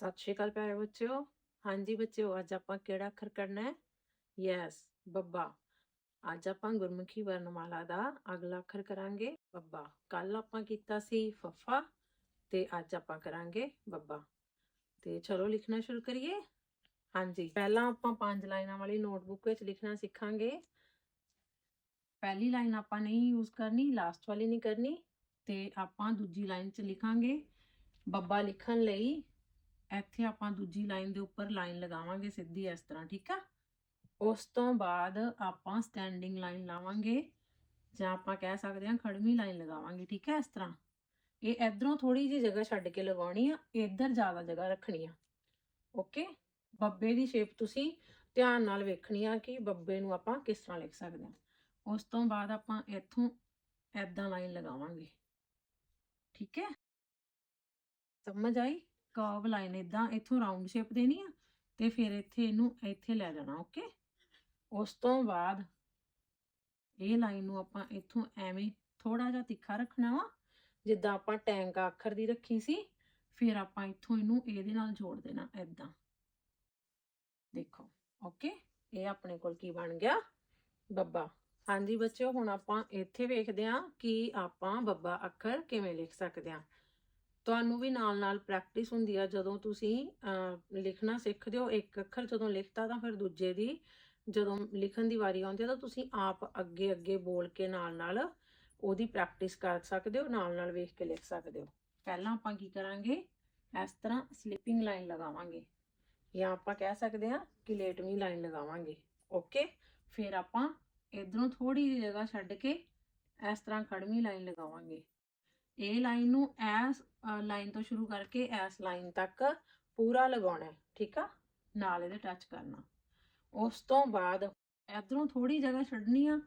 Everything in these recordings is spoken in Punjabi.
ਸਤਿ ਸ਼੍ਰੀ ਅਕਾਲ ਪਿਆਰੇ ਬੱਚਿਓ। ਹਾਂਜੀ ਬੱਚਿਓ, ਅੱਜ ਆਪਾਂ ਕਿਹੜਾ ਅੱਖਰ ਕਰਨਾ ਹੈ? ਯੈਸ ਬੱਬਾ। ਅੱਜ ਆਪਾਂ ਗੁਰਮੁਖੀ ਵਰਣਮਾਲਾ ਦਾ ਅਗਲਾ ਅੱਖਰ ਕਰਾਂਗੇ, ਬੱਬਾ। ਕੱਲ ਆਪਾਂ ਕੀਤਾ ਸੀ ਫੱਫਾ ਤੇ ਅੱਜ ਆਪਾਂ ਕਰਾਂਗੇ ਬੱਬਾ। ਤੇ ਚਲੋ ਲਿਖਣਾ ਸ਼ੁਰੂ ਕਰੀਏ। ਹਾਂਜੀ, ਪਹਿਲਾਂ ਆਪਾਂ ਪੰਜ ਲਾਈਨਾਂ ਵਾਲੀ ਨੋਟਬੁੱਕ ਵਿੱਚ ਲਿਖਣਾ ਸਿੱਖਾਂਗੇ। ਪਹਿਲੀ ਲਾਈਨ ਆਪਾਂ ਨਹੀਂ ਯੂਜ਼ ਕਰਨੀ ਲਾਸਟ ਵਾਲੀ ਨਹੀਂ ਕਰਨੀ ਤੇ ਆਪਾਂ ਦੂਜੀ ਲਾਈਨ 'ਚ ਲਿਖਾਂਗੇ, ਬੱਬਾ ਲਿਖਣ ਲਈ ਇੱਥੇ ਆਪਾਂ ਦੂਜੀ ਲਾਈਨ ਦੇ ਉੱਪਰ ਲਾਈਨ ਲਗਾਵਾਂਗੇ ਸਿੱਧੀ ਇਸ ਤਰ੍ਹਾਂ, ਠੀਕ ਆ? ਉਸ ਤੋਂ ਬਾਅਦ ਆਪਾਂ ਸਟੈਂਡਿੰਗ ਲਾਈਨ ਲਾਵਾਂਗੇ, ਜਾਂ ਆਪਾਂ ਕਹਿ ਸਕਦੇ ਹਾਂ ਖੜਵੀਂ ਲਾਈਨ ਲਗਾਵਾਂਗੇ, ਠੀਕ ਹੈ ਇਸ ਤਰ੍ਹਾਂ। ਇਹ ਇਧਰੋਂ ਥੋੜੀ ਜਿਹੀ ਜਗ੍ਹਾ ਛੱਡ ਕੇ ਲਗਾਉਣੀ ਆ, ਇੱਧਰ ਜ਼ਿਆਦਾ ਜਗ੍ਹਾ ਰੱਖਣੀ ਆ, ਓਕੇ? ਬੱਬੇ ਦੀ ਸ਼ੇਪ ਤੁਸੀਂ ਧਿਆਨ ਨਾਲ ਵੇਖਣੀ ਆ ਕਿ ਬੱਬੇ ਨੂੰ ਆਪਾਂ ਕਿਸ ਤਰ੍ਹਾਂ ਲਿਖ ਸਕਦੇ ਹਾਂ ਉਸ ਤੋਂ ਬਾਅਦ ਆਪਾਂ ਇੱਥੋਂ ਐਦਾਂ ਲਾਈਨ ਲਗਾਵਾਂਗੇ, ਠੀਕ ਹੈ? ਸਮਝ ਆਈ? ਕਰਵ ਲਾਈਨ ਇਦਾਂ ਇੱਥੋਂ ਰਾਉਂਡ ਸ਼ੇਪ ਦੇਣੀ ਆ ਤੇ ਫਿਰ ਇੱਥੇ ਇਹਨੂੰ ਇੱਥੇ ਲੈ ਜਾਣਾ ਓਕੇ ਉਸ ਤੋਂ ਬਾਅਦ ਇਹ ਲਾਈਨ ਨੂੰ ਆਪਾਂ ਇੱਥੋਂ ਐਵੇਂ ਥੋੜਾ ਜਿਹਾ ਤਿੱਖਾ ਰੱਖਣਾ ਵਾ, ਜਿੱਦਾਂ ਆਪਾਂ ਟੈਂਕ ਅੱਖਰ ਦੀ ਰੱਖੀ ਸੀ, ਫਿਰ ਆਪਾਂ ਇੱਥੋਂ ਇਹਨੂੰ ਇਹਦੇ ਨਾਲ ਜੋੜ ਦੇਣਾ ਇਦਾਂ ਦੇਖੋ ਓਕੇ ਇਹ ਆਪਣੇ ਕੋਲ ਕੀ ਬਣ ਗਿਆ? ਬੱਬਾ। ਹਾਂਜੀ ਬੱਚਿਓ, ਹੁਣ ਆਪਾਂ ਇੱਥੇ ਵੇਖਦੇ ਹਾਂ ਕਿ ਆਪਾਂ ਬੱਬਾ ਅੱਖਰ ਕਿਵੇਂ ਲਿਖ ਸਕਦੇ ਹਾਂ। ਤੁਹਾਨੂੰ ਵੀ ਨਾਲ-ਨਾਲ ਪ੍ਰੈਕਟਿਸ ਹੁੰਦੀ ਆ, ਜਦੋਂ ਤੁਸੀਂ ਲਿਖਣਾ ਸਿੱਖਦੇ ਹੋ, ਇੱਕ ਅੱਖਰ ਜਦੋਂ ਲਿਖਤਾ ਤਾਂ ਫਿਰ ਦੂਜੇ ਦੀ, ਜਦੋਂ ਲਿਖਣ ਦੀ ਵਾਰੀ ਆਉਂਦੀ ਹੈ ਤਾਂ ਤੁਸੀਂ ਆਪ ਅੱਗੇ-ਅੱਗੇ ਬੋਲ ਕੇ ਨਾਲ-ਨਾਲ ਉਹਦੀ ਪ੍ਰੈਕਟਿਸ ਕਰ ਸਕਦੇ ਹੋ, ਨਾਲ-ਨਾਲ ਵੇਖ ਕੇ ਲਿਖ ਸਕਦੇ ਹੋ। ਪਹਿਲਾਂ ਆਪਾਂ ਕੀ ਕਰਾਂਗੇ? ਇਸ ਤਰ੍ਹਾਂ ਸਲੀਪਿੰਗ ਲਾਈਨ ਲਗਾਵਾਂਗੇ। ਜਾਂ ਆਪਾਂ ਕਹਿ ਸਕਦੇ ਹਾਂ ਕਿ ਲੇਟਵੀਂ ਲਾਈਨ ਲਗਾਵਾਂਗੇ। ਓਕੇ ਫਿਰ ਆਪਾਂ ਇਧਰੋਂ ਥੋੜੀ ਜਿਹੀ ਜਗ੍ਹਾ ਛੱਡ ਕੇ ਇਸ ਤਰ੍ਹਾਂ ਖੜਵੀਂ ਲਾਈਨ ਲਗਾਵਾਂਗੇ। ਇਹ ਲਾਈਨ ਨੂੰ ਐਸ ਲਾਈਨ ਤੋਂ ਸ਼ੁਰੂ ਕਰਕੇ ਐਸ ਲਾਈਨ ਤੱਕ ਪੂਰਾ ਲਗਾਉਣਾ ਹੈ, ਠੀਕ ਆ? ਨਾਲ ਇਹਦੇ ਟੱਚ ਕਰਨਾ। ਉਸ ਤੋਂ ਬਾਅਦ ਇਧਰੋਂ ਥੋੜੀ ਜਗ੍ਹਾ ਛੱਡਣੀ ਆ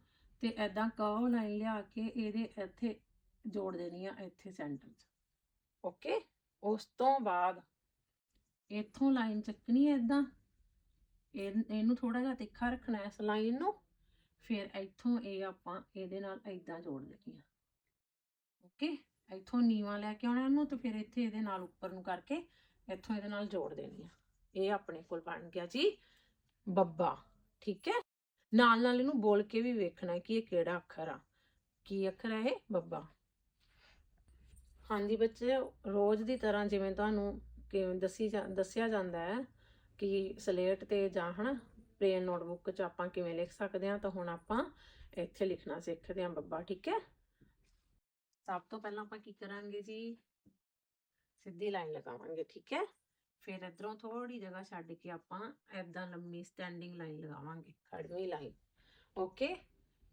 ਤੇ ਐਦਾਂ ਕਰਵ ਲਾਈਨ ਲਿਆ ਕੇ ਇਹਦੇ ਇੱਥੇ ਜੋੜ ਦੇਣੀ ਆ, ਇੱਥੇ ਸੈਂਟਰ 'ਚ। ਓਕੇ ਉਸ ਤੋਂ ਬਾਅਦ ਇੱਥੋਂ ਲਾਈਨ ਚੱਕਣੀ ਹੈ ਇਦਾਂ ਇਹਨੂੰ ਥੋੜਾ ਜਿਹਾ ਤਿੱਖਾ ਰੱਖਣਾ ਇਸ ਲਾਈਨ ਨੂੰ। ਫਿਰ ਇੱਥੋਂ ਇਹ ਆਪਾਂ ਇਹਦੇ ਨਾਲ ਇਦਾਂ ਜੋੜ ਦੇਣੀ ਆ। ਓਕੇ ਇੱਥੋਂ ਨੀਵਾ ਲੈ ਕੇ ਆਉਣਾ ਇਹਨੂੰ ਤੇ ਫਿਰ ਇੱਥੇ ਇਹਦੇ ਨਾਲ ਉੱਪਰ ਨੂੰ ਕਰਕੇ ਇੱਥੋਂ ਇਹਦੇ ਨਾਲ ਜੋੜ ਦੇਣੀ ਆ। ਇਹ ਆਪਣੇ ਕੋਲ ਬਣ ਗਿਆ ਜੀ ਬੱਬਾ, ਠੀਕ ਹੈ? ਨਾਲ ਨਾਲ ਇਹਨੂੰ ਬੋਲ ਕੇ ਵੀ ਵੇਖਣਾ ਕਿ ਇਹ ਕਿਹੜਾ ਅੱਖਰ ਆ। ਕੀ ਅੱਖਰ ਹੈ ਇਹ? ਬੱਬਾ। ਹਾਂਜੀ ਬੱਚੇ, ਰੋਜ਼ ਦੀ ਤਰ੍ਹਾਂ ਜਿਵੇਂ ਤੁਹਾਨੂੰ ਕਿਵੇਂ ਦੱਸੀ ਦੱਸਿਆ ਜਾਂਦਾ ਹੈ ਕਿ ਸਲੇਟ ਤੇ ਜਾਂ ਹਨਾ ਪਲੇਨ ਨੋਟਬੁੱਕ 'ਚ ਆਪਾਂ ਕਿਵੇਂ ਲਿਖ ਸਕਦੇ ਹਾਂ ਤਾਂ ਹੁਣ ਆਪਾਂ ਇੱਥੇ ਲਿਖਣਾ ਸਿੱਖਦੇ ਹਾਂ ਬੱਬਾ, ਠੀਕ ਹੈ? ਸਭ ਤੋਂ ਪਹਿਲਾਂ ਆਪਾਂ ਕੀ ਕਰਾਂਗੇ ਜੀ? ਸਿੱਧੀ ਲਾਈਨ ਲਗਾਵਾਂਗੇ, ਠੀਕ ਹੈ? ਫਿਰ ਇਧਰੋਂ ਥੋੜੀ ਜਗ੍ਹਾ ਛੱਡ ਕੇ ਆਪਾਂ ਐਦਾਂ ਲੰਮੀ ਸਟੈਂਡਿੰਗ ਲਾਈਨ ਲਗਾਵਾਂਗੇ, ਖੜਵੀਂ ਲਾਈਨ ਓਕੇ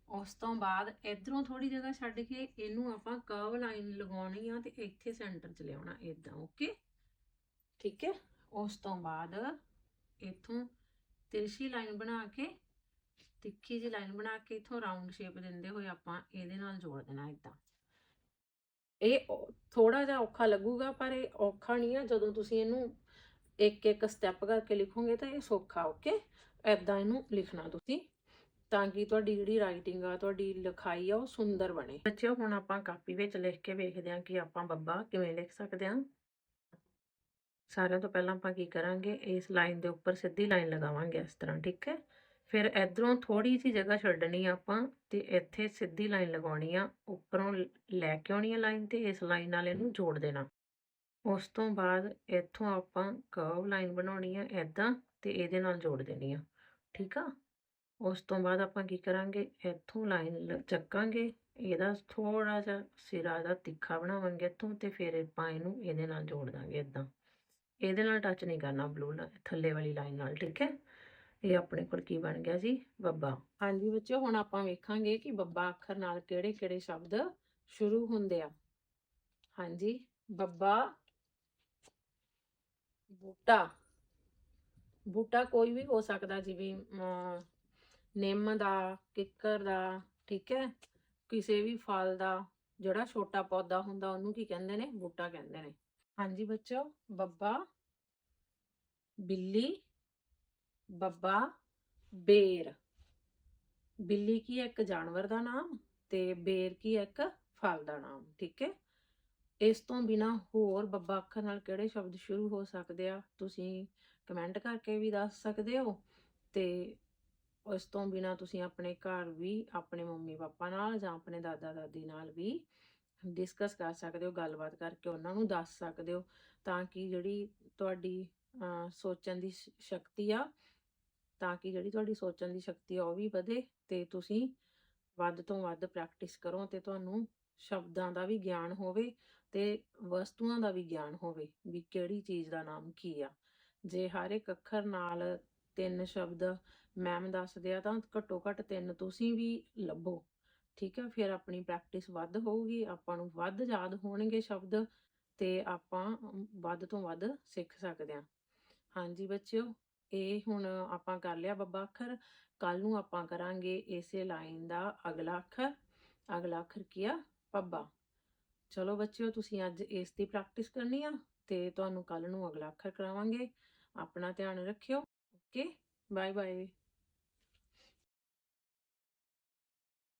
ਉਸ ਤੋਂ ਬਾਅਦ ਇਧਰੋਂ ਥੋੜੀ ਜਗ੍ਹਾ ਛੱਡ ਕੇ ਇਹਨੂੰ ਆਪਾਂ ਕਰਵ ਲਾਈਨ ਲਗਾਉਣੀ ਆ ਤੇ ਇੱਥੇ ਸੈਂਟਰ 'ਚ ਲਿਆਉਣਾ ਇਦਾਂ ਓਕੇ ਠੀਕ ਹੈ? ਉਸ ਤੋਂ ਬਾਅਦ ਇਥੋਂ ਤਿਰਛੀ ਲਾਈਨ ਬਣਾ ਕੇ, ਤਿੱਖੀ ਜਿਹੀ ਲਾਈਨ ਬਣਾ ਕੇ ਇਥੋਂ ਰਾਉਂਡ ਸ਼ੇਪ ਦਿੰਦੇ ਹੋਏ ਆਪਾਂ ਇਹਦੇ ਨਾਲ ਜੋੜ ਦੇਣਾ ਇਦਾਂ ਇਹ ਥੋੜਾ ਜਿਹਾ ਔਖਾ ਲੱਗੂਗਾ, ਪਰ ਇਹ ਔਖਾ ਨਹੀਂ ਆ। ਜਦੋਂ ਤੁਸੀਂ ਇਹਨੂੰ ਇੱਕ ਇੱਕ ਸਟੈਪ ਕਰਕੇ ਲਿਖੋਗੇ ਤਾਂ ਇਹ ਸੌਖਾ ਓਕੇ ਐਦਾਂ ਇਹਨੂੰ ਲਿਖਣਾ ਤੁਸੀਂ, ਤਾਂ ਕਿ ਤੁਹਾਡੀ ਜਿਹੜੀ ਰਾਈਟਿੰਗ ਆ, ਤੁਹਾਡੀ ਲਿਖਾਈ ਆ, ਉਹ ਸੁੰਦਰ ਬਣੇ। ਬੱਚਿਓ, ਹੁਣ ਆਪਾਂ ਕਾਪੀ ਵਿੱਚ ਲਿਖ ਕੇ ਵੇਖਦੇ ਹਾਂ ਕਿ ਆਪਾਂ ਬੱਬਾ ਕਿਵੇਂ ਲਿਖ ਸਕਦੇ ਹਾਂ। ਸਾਰਿਆਂ ਤੋਂ ਪਹਿਲਾਂ ਆਪਾਂ ਕੀ ਕਰਾਂਗੇ? ਇਸ ਲਾਈਨ ਦੇ ਉੱਪਰ ਸਿੱਧੀ ਲਾਈਨ ਲਗਾਵਾਂਗੇ ਇਸ ਤਰ੍ਹਾਂ, ਠੀਕ ਹੈ? ਫਿਰ ਇਧਰੋਂ ਥੋੜੀ ਜਿਹੀ ਜਗ੍ਹਾ ਛੱਡਣੀ ਆ ਆਪਾਂ ਤੇ ਇੱਥੇ ਸਿੱਧੀ ਲਾਈਨ ਲਗਾਉਣੀ ਆ, ਉੱਪਰੋਂ ਲੈ ਕੇ ਆਉਣੀ ਆ ਲਾਈਨ ਤੇ ਇਸ ਲਾਈਨ ਨਾਲ ਇਹਨੂੰ ਜੋੜ ਦੇਣਾ। ਉਸ ਤੋਂ ਬਾਅਦ ਇੱਥੋਂ ਆਪਾਂ ਕਰਵ ਲਾਈਨ ਬਣਾਉਣੀ ਆ ਐਦਾਂ ਤੇ ਇਹਦੇ ਨਾਲ ਜੋੜ ਦੇਣੀ ਆ, ਠੀਕ ਆ? ਉਸ ਤੋਂ ਬਾਅਦ ਆਪਾਂ ਕੀ ਕਰਾਂਗੇ, ਇੱਥੋਂ ਲਾਈਨ ਚੱਕਾਂਗੇ, ਇਹਦਾ ਥੋੜਾ ਜਿਹਾ ਸਿਰਾ ਦਾ ਤਿੱਖਾ ਬਣਾਵਾਂਗੇ ਇੱਥੋਂ ਤੇ ਫਿਰ ਆਪਾਂ ਇਹਨੂੰ ਇਹਦੇ ਨਾਲ ਜੋੜ ਦਾਂਗੇ ਇਦਾਂ ਇਹਦੇ ਨਾਲ ਟੱਚ ਨਹੀਂ ਕਰਨਾ ਬਲੂ ਥੱਲੇ ਵਾਲੀ ਲਾਈਨ ਨਾਲ, ਠੀਕ ਹੈ? ਇਹ ਆਪਣੇ ਕੋਲ ਕੀ ਬਣ ਗਿਆ ਜੀ ਬੱਬਾ। ਹਾਂਜੀ ਬੱਚਿਓ, ਹੁਣ ਆਪਾਂ ਵੇਖਾਂਗੇ ਕਿ ਬੱਬਾ ਅੱਖਰ ਨਾਲ ਕਿਹੜੇ-ਕਿਹੜੇ ਸ਼ਬਦ ਸ਼ੁਰੂ ਹੁੰਦੇ ਆ। ਹਾਂਜੀ, ਬੱਬਾ, ਬੂਟਾ। ਬੂਟਾ ਕੋਈ ਵੀ ਹੋ ਸਕਦਾ, ਜਿਵੇਂ ਨਿੰਮ ਦਾ, ਕਿੱਕਰ ਦਾ, ਠੀਕ ਹੈ? ਕਿਸੇ ਵੀ ਫਲ ਦਾ, ਜਿਹੜਾ ਛੋਟਾ ਪੌਦਾ ਹੁੰਦਾ, ਉਹਨੂੰ ਕੀ ਕਹਿੰਦੇ ਨੇ? ਬੂਟਾ ਕਹਿੰਦੇ ਨੇ। ਹਾਂਜੀ ਬੱਚੋ ਬੱਬਾ, ਬਿੱਲੀ ਬੱਬਾ ਬੇਰ। ਬਿੱਲੀ ਕੀ ਹੈ? ਇੱਕ ਜਾਨਵਰ ਦਾ ਨਾਮ ਤੇ ਬੇਰ ਕੀ ਹੈ? ਇੱਕ ਫਲ ਦਾ ਨਾਮ, ਠੀਕ ਹੈ? ਇਸ ਤੋਂ ਬਿਨਾ ਹੋਰ ਬੱਬਾ ਅੱਖਰ ਨਾਲ ਕਿਹੜੇ ਸ਼ਬਦ ਸ਼ੁਰੂ ਹੋ ਸਕਦੇ ਆ? ਤੁਸੀਂ ਕਮੈਂਟ ਕਰਕੇ ਵੀ ਦੱਸ ਸਕਦੇ ਹੋ ਤੇ ਉਸ ਤੋਂ ਬਿਨਾ ਤੁਸੀਂ ਆਪਣੇ ਘਰ ਵੀ ਆਪਣੇ ਮੰਮੀ ਪਾਪਾ ਨਾਲ ਜਾਂ ਆਪਣੇ ਦਾਦਾ ਦਾਦੀ ਨਾਲ ਵੀ ਡਿਸਕਸ ਕਰ ਸਕਦੇ ਹੋ, ਗੱਲਬਾਤ ਕਰਕੇ ਉਹਨਾਂ ਨੂੰ ਦੱਸ ਸਕਦੇ ਹੋ ਤਾਂ ਕਿ ਜਿਹੜੀ ਤੁਹਾਡੀ ਸੋਚਣ ਦੀ ਸ਼ਕਤੀ ਆ ਤਾਂ ਕਿ ਜਿਹੜੀ ਤੁਹਾਡੀ ਸੋਚਣ ਦੀ ਸ਼ਕਤੀ ਆ ਉਹ ਵੀ ਵਧੇ ਤੇ ਤੁਸੀਂ ਵੱਧ ਤੋਂ ਵੱਧ ਪ੍ਰੈਕਟਿਸ ਕਰੋ ਤੇ ਤੁਹਾਨੂੰ ਸ਼ਬਦਾਂ ਦਾ ਵੀ ਗਿਆਨ ਹੋਵੇ ਤੇ ਵਸਤੂਆਂ ਦਾ ਵੀ ਗਿਆਨ ਹੋਵੇ ਵੀ ਕਿਹੜੀ ਚੀਜ਼ ਦਾ ਨਾਮ ਕੀ ਆ। ਜੇ ਹਰ ਇੱਕ ਅੱਖਰ ਨਾਲ ਤਿੰਨ ਸ਼ਬਦ ਮੈਮ ਦੱਸਦੇ ਆ ਤਾਂ ਘੱਟੋ ਘੱਟ ਤਿੰਨ ਤੁਸੀਂ ਵੀ ਲੱਭੋ। ਠੀਕ ਹੈ ਫਿਰ ਆਪਣੀ ਪ੍ਰੈਕਟਿਸ ਵੱਧ ਹੋਊਗੀ, ਆਪਾਂ ਨੂੰ ਵੱਧ ਯਾਦ ਹੋਣਗੇ ਸ਼ਬਦ ਤੇ ਆਪਾਂ ਵੱਧ ਤੋਂ ਵੱਧ ਸਿੱਖ ਸਕਦੇ ਹਾਂ ਹਾਂਜੀ ਬੱਚਿਓ ਇਹ ਹੁਣ ਆਪਾਂ ਕਰ ਲਿਆ ਬੱਬਾ ਅੱਖਰ ਕੱਲ ਨੂੰ ਆਪਾਂ ਕਰਾਂਗੇ ਇਸੇ ਲਾਈਨ ਦਾ ਅਗਲਾ ਅੱਖਰ ਅਗਲਾ ਅੱਖਰ ਕੀ ਆ? ਪੱਬਾ ਚਲੋ ਬੱਚਿਓ, ਤੁਸੀਂ ਅੱਜ ਇਸ ਦੀ ਪ੍ਰੈਕਟਿਸ ਕਰਨੀ ਆ ਤੇ ਤੁਹਾਨੂੰ ਕੱਲ ਨੂੰ ਅਗਲਾ ਅੱਖਰ ਕਰਾਵਾਂਗੇ। ਆਪਣਾ ਧਿਆਨ ਰੱਖਿਓ। Okay bye bye